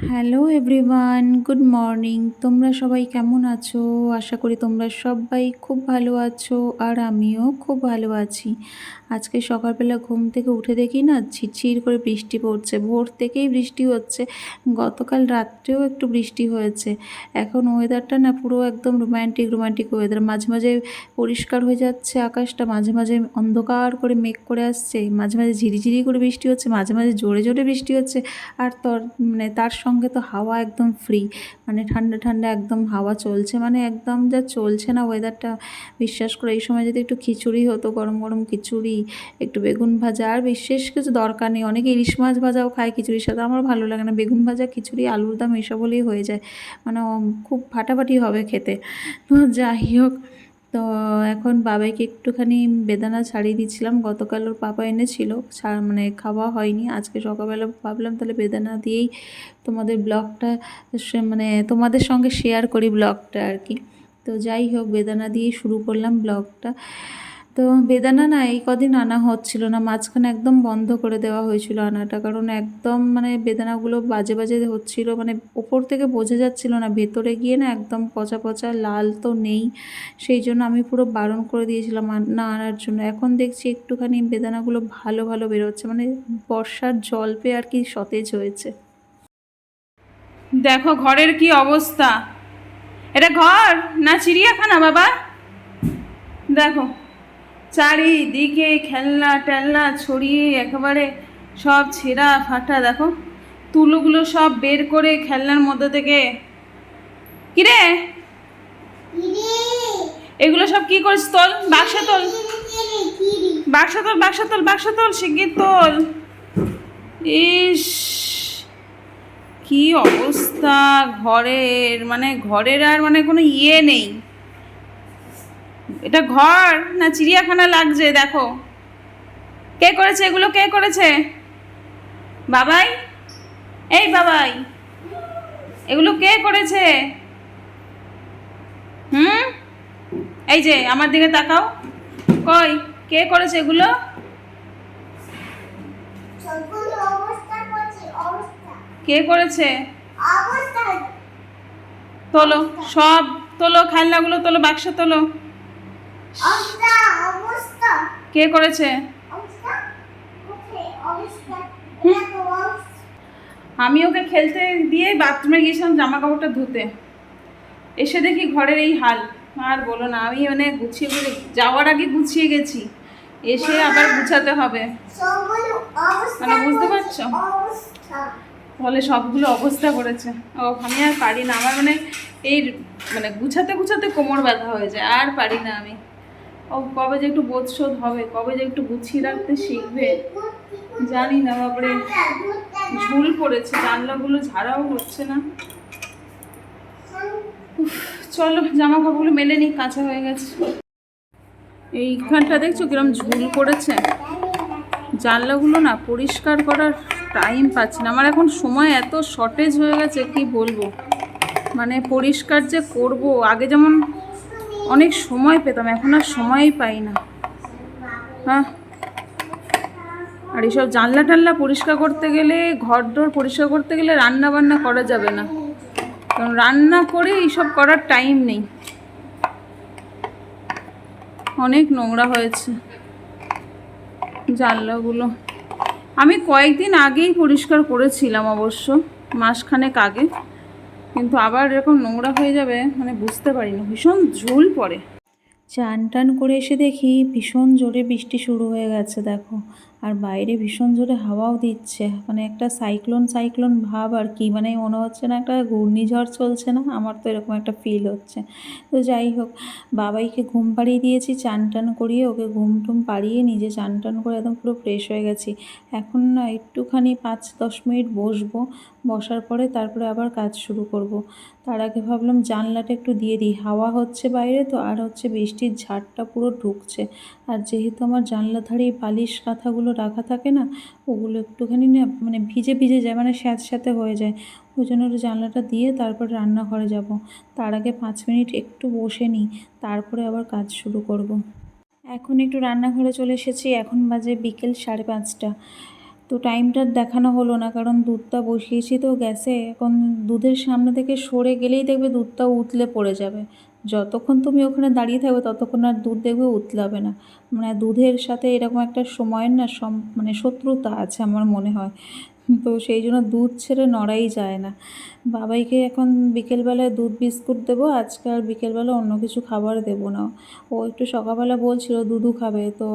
Hello everyone good morning তোমরা সবাই কেমন আছো? আশা করি তোমরা সবাই খুব ভালো আছো আর আমিও খুব ভালো আছি। আজকে সকালবেলা ঘুম থেকে উঠে দেখি না ঝিরঝির করে বৃষ্টি পড়ছে। ভোর থেকেই বৃষ্টি হচ্ছে। গতকাল রাত্রেও একটু বৃষ্টি হয়েছে। এখন ওয়েদারটা না পুরো একদম রোম্যান্টিক রোম্যান্টিক ওয়েদার মাঝে মাঝে পরিষ্কার হয়ে যাচ্ছে আকাশটা। মাঝে মাঝে অন্ধকার করে মেঘ করে আসছে। মাঝে মাঝে ঝিরিঝিরি করে বৃষ্টি হচ্ছে। মাঝে মাঝে জোরে জোরে বৃষ্টি হচ্ছে। আর তর মানে তার তো হাওয়া একদম ফ্রি মানে ঠান্ডা ঠান্ডা একদম হাওয়া চলছে মানে একদম যা চলছে না ওয়েদারটা বিশ্বাস করে এই সময় যদি একটু খিচুড়ি হতো, গরম গরম খিচুড়ি, একটু বেগুন ভাজা, আর বিশেষ কিছু দরকার নেই, অনেকে ইলিশ মাছ ভাজাও খায় খিচুড়ির সাথে, আমার ভালো লাগে না, বেগুন ভাজা, খিচুড়ি, আলুর দাম এসব হলেই হয়ে যায় মানে খুব ফাটাফাটি হবে খেতে, তো যাই হোক তো এখন বাবাইকে একটুখানি বেদানা ছাড়িয়ে দিচ্ছিলাম। গতকাল ওর পাপা এনেছিল মানে খাওয়া হয়নি। আজকে সকালবেলা ভাবলাম তাহলে বেদানা দিয়েই তোমাদের ব্লগটা মানে তোমাদের সঙ্গে শেয়ার করি ব্লগটা আর কি। তো যাই হোক, বেদানা দিয়েই শুরু করলাম ব্লগটা। তো বেদানা না এই কদিন আনা হচ্ছিল না, মাঝখানে একদম বন্ধ করে দেওয়া হয়েছিল আনাটা। কারণ একদম মানে বেদানাগুলো বাজে বাজে হচ্ছিল মানে ওপর থেকে বোঝা যাচ্ছিল না, ভেতরে গিয়ে না একদম পচা পচা লাল তো নেই। সেই জন্য আমি পুরো বারণ করে দিয়েছিলাম না আনার জন্য। এখন দেখছি একটুখানি বেদানাগুলো ভালো ভালো বেরোচ্ছে মানে বর্ষার জল পেয়ে আর কি সতেজ হয়েছে। দেখো ঘরের কি অবস্থা। এটা ঘর না চিড়িয়াখানা বাবা? দেখো। চারিদিকে খেলনা টেলনা ছড়িয়ে একেবারে সব ছেঁড়া ফাটা, দেখো। তুলোগুলো সব বের করে খেলনার মধ্যে থেকে। কিরে এগুলো সব কি করিস তোল? বাক্সে তোল। বাক্স তোল বাক্স তোল বাক্স তোল, শিগগির তোল। ইস, কি অবস্থা ঘরের মানে ঘরের আর মানে কোনো ইয়ে নেই। এটা ঘর না চিড়িয়াখানা লাগছে দেখো। কে করেছে এগুলো? কে করেছে? বাবাই? এই বাবাই এগুলো কে করেছে? হুম? এই যে আমার দিকে তাকাও। কই? কে করেছে এগুলো? কে করেছে? তোলো সব তোলো খেলনাগুলো তোলো বাক্স তোলো। কে করেছে? অবস্থা? আমি ওকে খেলতে দিয়ে বাথরুমে গিয়েছিলাম জামা কাপড়টা ধুতে। এসে দেখি ঘরের এই হাল। আর বলো না আমি মানে গুছিয়ে বলে যাওয়ার আগে গুছিয়ে গেছি। এসে আবার গুছাতে হবে। মানে বুঝতে পারছ? ফলে সবগুলো অবস্থা করেছে। ও আমি আর পারি না। আমার মানে এই মানে গুছাতে গুছাতে কোমর ব্যথা হয়ে যায়। আর পারি না আমি। ও কবে যে একটু বোধ শোধ হবে, কবে যে একটু গুছিয়ে রাখতে শিখবে, জানি না বাপরে। ঝুল পড়েছে, জানলাগুলো ঝাড়াও হচ্ছে না। চলো জামা কাপড়গুলো মেলে নিই, কাঁচা হয়ে গেছে। এইখানটা দেখছ কিরম ঝুল পড়েছে? জানলাগুলো না পরিষ্কার করার টাইম পাচ্ছি না। আমার এখন সময় এত শর্টেজ হয়ে গেছে, কি বলব? মানে পরিষ্কার যে করব, আগে যেমন অনেক সময় পেতাম, এখন আর সময়ই পাই না। হ্যাঁ? আর এইসব জানলা টানলা পরিষ্কার করতে গেলে ঘর ডোর পরিষ্কার করতে গেলে রান্না বান্না করা যাবে না। কারণ রান্না করে এইসব করার টাইম নেই। অনেক নোংরা হয়েছে জানলাগুলো। আমি কয়েকদিন আগেই পরিষ্কার করেছিলাম অবশ্য, মাসখানেক আগে। কিন্তু আবার এরকম নোংরা হয়ে যাবে মানে বুঝতে পারি না ভীষণ ঝুল পড়ে। চান টান করে এসে দেখি ভীষণ জোরে বৃষ্টি শুরু হয়ে গেছে, দেখো। আর বাইরে ভীষণ জোরে হাওয়াও দিচ্ছে। মানে একটা সাইক্লোন সাইক্লোন ভাব আর কি। মানে মনে হচ্ছে না একটা ঘূর্ণিঝড় চলছে না? আমার তো এরকম একটা ফিল হচ্ছে। তো যাই হোক, বাবাইকে ঘুম পাড়িয়ে দিয়েছি, চান টান করিয়ে ওকে ঘুম টুম পাড়িয়ে নিজে চান টান করে একদম পুরো ফ্রেশ হয়ে গেছি। এখন না একটুখানি পাঁচ দশ মিনিট বসবো, বসার পরে তারপরে আবার কাজ শুরু করব। তার আগে ভাবলাম জানলাটা একটু দিয়ে দিই। হাওয়া হচ্ছে বাইরে তো, আর হচ্ছে বৃষ্টির ঝাড়টা পুরো ঢুকছে। আর যেহেতু আমার জানলা ধারে এই বালিশ, কাঁথাগুলো রাখা থাকে না, ওগুলো একটুখানি না মানে ভিজে ভিজে যায় মানে স্যাঁতস্যাঁতে হয়ে যায়। ওই জন্য একটু জানলাটা দিয়ে তারপর রান্নাঘরে যাব। তার আগে পাঁচ মিনিট একটু বসে নিই, তারপরে আবার কাজ শুরু করব। এখন একটু রান্নাঘরে চলে এসেছি, এখন বাজে বিকেল সাড়ে পাঁচটা। তো টাইমটা দেখানো হলো না, কারণ দুধটা বসিয়েছি তো গ্যাসে। এখন দুধের সামনে থেকে সরে গেলেই দেখবে দুধটা উতলে পড়ে যাবে। যতক্ষণ তুমি ওখানে দাঁড়িয়ে থাকবে ততক্ষণ আর দুধ দেখবে উতলাবে না। মানে দুধের সাথে এরকম একটা সময়ের না সম মানে শত্রুতা আছে আমার মনে হয়। তো সেই জন্য দুধ ছেড়ে নড়াই যায় না। বাবাইকে এখন বিকেলবেলায় দুধ বিস্কুট দেবো, আজকে আর বিকেলবেলা অন্য কিছু খাবার দেবো না। ও একটু সকালবেলা বলছিল দুধু খাবে, তো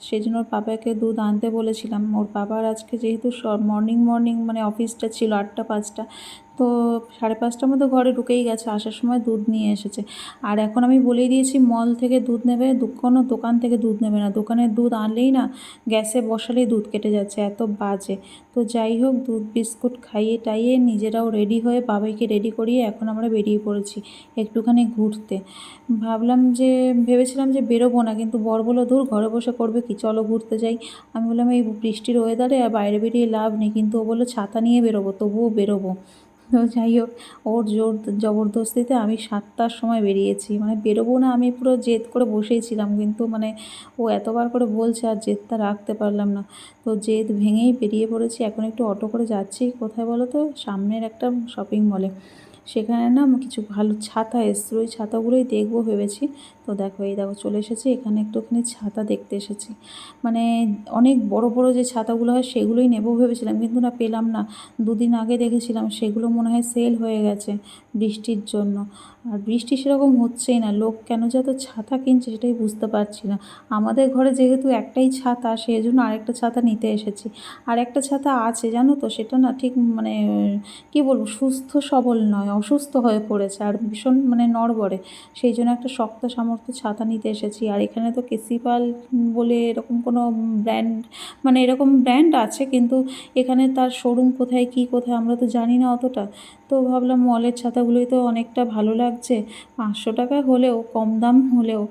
সেই জন্য ওর পাপাকে দুধ আনতে বলেছিলাম। ওর বাবার আজকে যেহেতু মর্নিং মর্নিং মানে অফিসটা ছিল আটটা, পাঁচটা তো সাড়ে পাঁচটার মধ্যে ঘরে ঢুকেই গেছে, আসার সময় দুধ নিয়ে এসেছে। আর এখন আমি বলেই দিয়েছি, মল থেকে দুধ নেবে কোনো দোকান থেকে দুধ নেবে না। দোকানের দুধ আনলেই না, গ্যাসে বসালেই দুধ কেটে যাচ্ছে, এত বাজে। তো যাই হোক, দুধ, বিস্কুট খাইয়ে টাইয়ে নিজেরাও রেডি হয়ে বাবাইকে রেডি করিয়ে এখন আমরা বেরিয়ে পড়েছি একটুখানি ঘুরতে। ভাবলাম যে, ভেবেছিলাম যে বেরোবো না, কিন্তু বর বলল দূর ঘরে বসে করবে কি? চলো ঘুরতে যাই। আমি বললাম, এই বৃষ্টির ওয়েদারে আর বাইরে বেরিয়ে লাভ নেই। কিন্তু ও বলল, ছাতা নিয়ে বেরোবো, তবুও বেরোবো। তো যাই হোক, ওর জোর জবরদস্তিতে আমি সাতটার সময় বেরিয়েছি। মানে বেরোবো না, আমি পুরো জেদ করে বসেই ছিলাম, কিন্তু মানে ও এতবার করে বলছে, আর জেদটা রাখতে পারলাম না। তো জেদ ভেঙেই বেরিয়ে পড়েছি। এখন একটু অটো করে যাচ্ছি। কোথায় বলো তো? সামনের একটা শপিং মলে সেখানে না কিছু ভালো ছাতা এসেছিল, ওই ছাতাগুলোই দেখব ভেবেছি। তো দেখো, এই দেখো, চলে এসেছি, এখানে একটুখানি ছাতা দেখতে এসেছি। মানে অনেক বড় বড় যে ছাতাগুলো হয় সেগুলোই নেব ভেবেছিলাম, কিন্তু না পেলাম না। দুদিন আগে দেখেছিলাম, সেগুলো মনে হয় সেল হয়ে গেছে বৃষ্টির জন্য। আর বৃষ্টি সেরকম হচ্ছেই না। লোক কেন যে এত ছাতা কিনছে সেটাই বুঝতে পারছি না। আমাদের ঘরে যেহেতু একটাই ছাতা সেই জন্য আরেকটা ছাতা নিতে এসেছি। আর একটা ছাতা আছে, জানো তো? সেটা না ঠিক মানে কী বলব? সুস্থ সবল নয়, অসুস্থ হয়ে পড়েছে আর ভীষণ মানে নড়বড়ে। সেই জন্য একটা শক্ত সামর্থ্য ছাতা নিতে এসেছি। আর এখানে তো কেসিপাল বলে এরকম কোনো ব্র্যান্ড মানে এরকম ব্র্যান্ড আছে, কিন্তু এখানে তার শোরুম কোথায়, কী কোথায় আমরা তো জানি না অতটা। তো ভাবলাম মলের ছাতাগুলোই তো অনেকটা ভালো লাগছে। পাঁচশো টাকা হলেও, কম দাম হলেও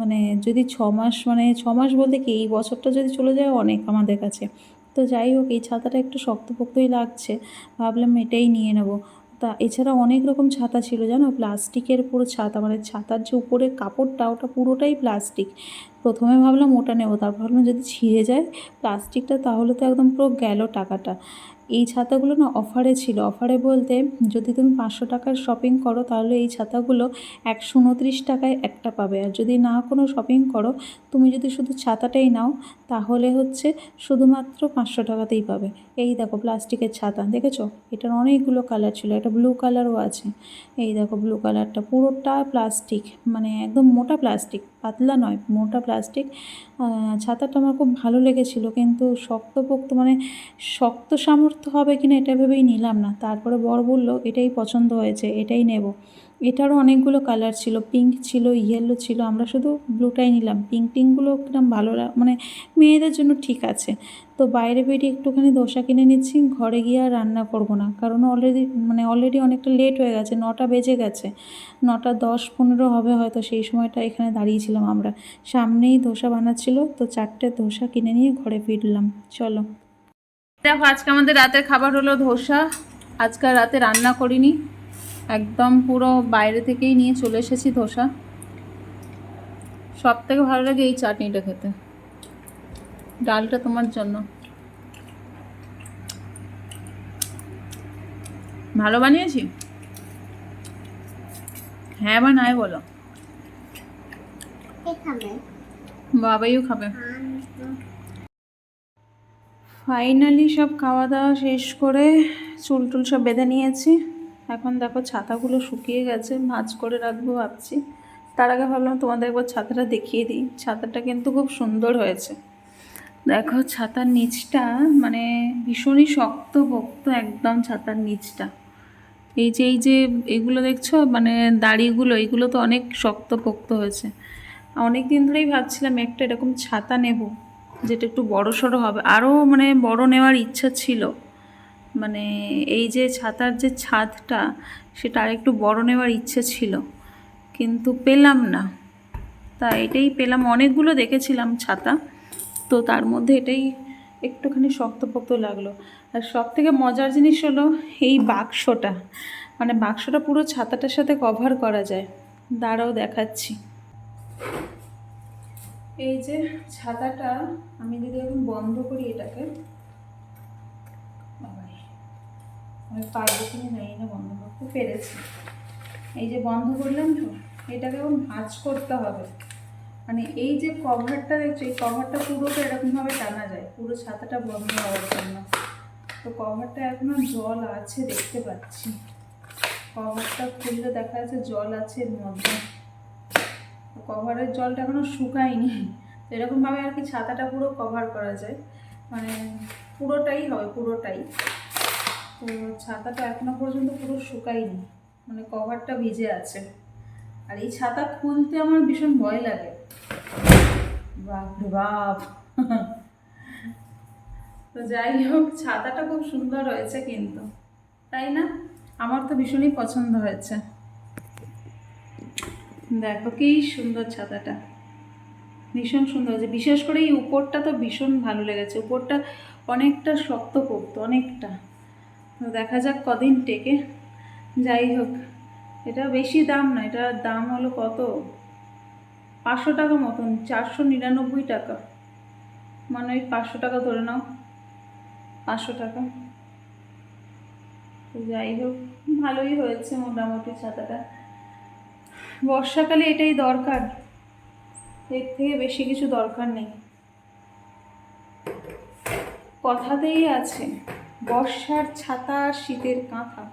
মানে যদি ছ মাস মানে ছ মাস বলতে কি, এই বছরটা যদি চলে যায় অনেক আমাদের কাছে। তো যাই হোক, এই ছাতাটা একটু শক্তপোক্তই লাগছে। ভাবলাম এটাই নিয়ে নেব। তা এছাড়া অনেক রকম ছাতা ছিল, জানো? প্লাস্টিকের পুরো ছাতা মানে ছাতার যে উপরের কাপড়টা, ওটা পুরোটাই প্লাস্টিক। প্রথমে ভাবলাম ওটা নেব, তারপর ভাবলাম যদি ছিঁড়ে যায় প্লাস্টিকটা, তাহলে তো একদম পুরো গেল টাকাটা। এই ছাতাগুলো না অফারে ছিল। অফারে বলতে যদি তুমি পাঁচশো টাকার শপিং করো তাহলে এই ছাতাগুলো একশো উনত্রিশ টাকায় একটা পাবে। আর যদি না কোনো শপিং করো, তুমি যদি শুধু ছাতাটাই নাও, তাহলে হচ্ছে শুধুমাত্র পাঁচশো টাকাতেই পাবে। এই দেখো প্লাস্টিকের ছাতা, দেখেছ? এটার অনেকগুলো কালার ছিল, একটা ব্লু কালারও আছে। এই দেখো ব্লু কালারটা পুরোটা প্লাস্টিক মানে একদম মোটা প্লাস্টিক পাতলা নয়, মোটা প্লাস্টিক ছাতাটা আমার খুব ভালো লেগেছিল, কিন্তু শক্তপোক্ত মানে শক্ত সামর্থ্য হবে কিনা এটা ভেবেই নিলাম না। তারপরে বর বলল, এটাই পছন্দ হয়েছে, এটাই নেব। এটারও অনেকগুলো কালার ছিল, পিঙ্ক ছিল, ইয়েলো ছিল, আমরা শুধু ব্লুটাই নিলাম। পিঙ্ক টিঙ্কগুলো কিরম ভালো মানে মেয়েদের জন্য ঠিক আছে। তো বাইরে বেরিয়ে একটুখানি দোসা কিনে নিচ্ছি, ঘরে গিয়ে আর রান্না করব না, কারণ অলরেডি মানে অলরেডি অনেকটা লেট হয়ে গেছে, নটা বেজে গেছে। নটা দশ পনেরো হবে হয়তো, সেই সময়টা এখানে দাঁড়িয়েছিলাম আমরা। সামনেই ধোসা বানাচ্ছিল, তো চারটে ধোসা কিনে নিয়ে ঘরে ফিরলাম। চলো। দেখো আজকে আমাদের রাতের খাবার হলো ধোসা। আজকে রাতে রান্না করিনি। একদম পুরো বাইরে থেকেই নিয়ে চলে এসেছি ধোসা। সব থেকে ভালো লাগে এই চাটনিটা খেতে। ডালটা তোমার জন্য। ভালো বানিয়েছি? হ্যাঁ বা নাই বলো। বাবাইও খাবে। ফাইনালি সব খাওয়া দাওয়া শেষ করে চুল টুল সব বেঁধে নিয়েছি। এখন দেখো ছাতাগুলো শুকিয়ে গেছে, ভাঁজ করে রাখব ভাবছি। তার আগে ভাবলাম তোমাদের একবার ছাতাটা দেখিয়ে দিই। ছাতাটা কিন্তু খুব সুন্দর হয়েছে। দেখো ছাতার নিচটা মানে ভীষণই শক্ত পোক্ত একদম ছাতার নিচটা। এই যে এই যে এগুলো দেখছ? মানে দাড়িগুলো, এগুলো তো অনেক শক্ত পোক্ত হয়েছে। অনেক দিন ধরেই ভাবছিলাম একটা এরকম ছাতা নেব। যেটা একটু বড় সড়ো হবে। আরও মানে বড় নেওয়ার ইচ্ছা ছিল। মানে এই যে ছাতার যে ছাদটা, সেটা আরেকটু বড় নেওয়ার ইচ্ছে ছিল। কিন্তু পেলাম না। তা এটাই পেলাম। অনেকগুলো দেখেছিলাম ছাতা। তো তার মধ্যে এটাই একটুখানি শক্তপোক্ত লাগল। আর সব থেকে মজার জিনিস হলো এই বাক্সটা। মানে বাক্সটা পুরো ছাতাটার সাথে কভার করা যায়। দাঁড়াও দেখাচ্ছি। এই যে ছাতাটা আমি যদি এখন বন্ধ করি এটাকে আমি পারব কিনে নেই না, বন্ধ করতে পেরেছি। এই যে বন্ধ করলাম তো, এটাকে এখন ভাঁজ করতে হবে। মানে এই যে কভারটা দেখছ, এই কভারটা পুরোটা এরকমভাবে টানা যায়, পুরো ছাতাটা বন্ধ হওয়ার জন্য। তো কভারটা এখনও জল আছে, দেখতে পাচ্ছি। কভারটা খুললে দেখা যাচ্ছে জল আছে এর মধ্যে। কভারের জলটা এখনও শুকায়নি। তো এরকমভাবে আর কি ছাতাটা পুরো কভার করা যায়। মানে পুরোটাই হবে, পুরোটাই। তো ছাতাটা এখনও পর্যন্ত পুরো শুকায়নি। মানে কভারটা ভিজে আছে। আর এই ছাতা খুলতে আমার ভীষণ ভয় লাগে। বাপ বাপ। তো যাই হোক, ছাতাটা খুব সুন্দর হয়েছে কিন্তু। তাই না? আমার তো ভীষণই পছন্দ হয়েছে। দেখো কি সুন্দর ছাতাটা। ভীষণ সুন্দর। হয়েছে বিশেষ করে এই উপরটা তো ভীষণ ভালো লেগেছে। উপরটা অনেকটা শক্ত করতো, অনেকটা। দেখা যাক কদিন টেকে। যাই হোক, এটা বেশি দাম না এটার দাম হলো কত? পাঁচশো টাকা মতন, চারশো নিরানব্বই টাকা। মানে ওই পাঁচশো টাকা ধরে নাও, পাঁচশো টাকা। যাই হোক, ভালোই হয়েছে মোটামুটি ছাতাটা। বর্ষাকালে এটাই দরকার। এর থেকে বেশি কিছু দরকার নেই। কথাতেই আছে, বর্ষার ছাতা আর শীতের কাঁথা,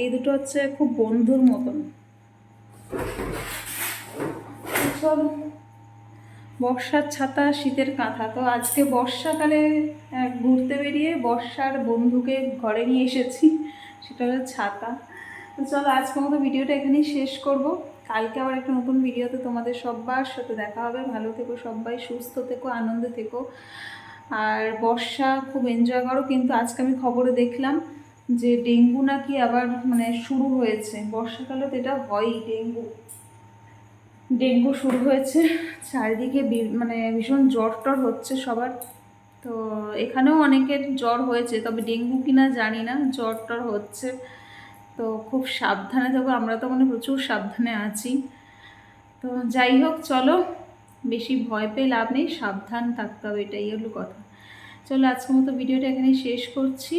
এই দুটো হচ্ছে খুব বন্ধুর মতন। চলো বর্ষার ছাতা, শীতের কাঁথা, তো আজকে বর্ষাকালে ঘুরতে বেরিয়ে বর্ষার বন্ধুকে ঘরে নিয়ে এসেছি, সেটা হলো ছাতা। তো চলো আজকের মতো ভিডিওটা এখানেই শেষ করব। কালকে আবার একটা নতুন ভিডিওতে তোমাদের সবার সাথে দেখা হবে। ভালো থেকো সবাই সুস্থ থেকো, আনন্দে থেকো। আর বর্ষা খুব এনজয় করো, কিন্তু আজকে আমি খবরে দেখলাম যে ডেঙ্গু নাকি আবার মানে শুরু হয়েছে। বর্ষাকালে তো এটা হয়ই ডেঙ্গু। ডেঙ্গু শুরু হয়েছে, চারিদিকে মানে ভীষণ জ্বর টর হচ্ছে সবার। তো এখানেও অনেকের জ্বর হয়েছে, তবে ডেঙ্গু কিনা জানি না, জ্বর টর হচ্ছে। তো খুব সাবধানে থাকো, আমরা তো মানে প্রচুর সাবধানে আছি। তো যাই হোক, চলো, বেশি ভয় পেয়ে লাভ নেই, সাবধান থাকতে হবে, এটাই হলো কথা। চলো, আজকের মতো ভিডিওটা এখানেই শেষ করছি।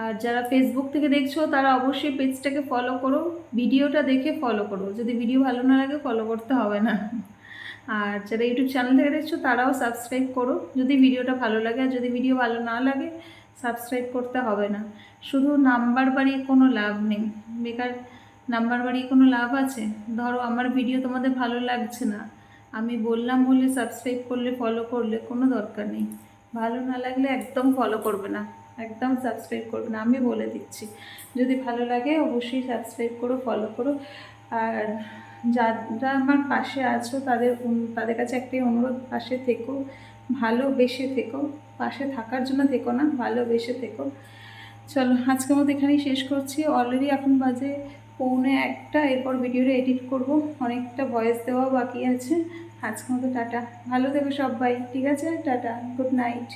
আর যারা ফেসবুক থেকে দেখছ, তারা অবশ্যই পেজটাকে ফলো করো, ভিডিওটা দেখে ফলো করো। যদি ভিডিও ভালো না লাগে ফলো করতে হবে না। আর যারা ইউটিউব চ্যানেল থেকে দেখছ, তারাও সাবস্ক্রাইব করো। যদি ভিডিওটা ভালো লাগে, আর যদি ভিডিও ভালো না লাগে সাবস্ক্রাইব করতে হবে না। শুধু নাম্বার বাড়িয়ে কোনো লাভ নেই। বেকার নাম্বার বাড়িয়ে কোনো লাভ আছে? ধরো আমার ভিডিও তোমাদের ভালো লাগছে না। আমি বললাম বলে সাবস্ক্রাইব করলে ফলো করলে কোনো দরকার নেই। ভালো না লাগলে একদম ফলো করবে না। একদম সাবস্ক্রাইব করবে না। আমি বলে দিচ্ছি। যদি ভালো লাগে অবশ্যই সাবস্ক্রাইব করো ফলো করো। আর যারা আমার পাশে আছো, তাদের তাদের কাছে একটাই অনুরোধ, পাশে থেকো, ভালোবেসে থেকো। পাশে থাকার জন্য থেকো না, ভালোবেসে থেকো। চলো, আজকের মতো এখানেই শেষ করছি। অলরেডি এখন বাজে পৌনে একটা, এরপর ভিডিওটা এডিট করব। অনেকটা ভয়েস দেওয়া বাকি আছে। আজকের মতো টাটা। ভালো থেকো সবাই, ঠিক আছে? Tata good night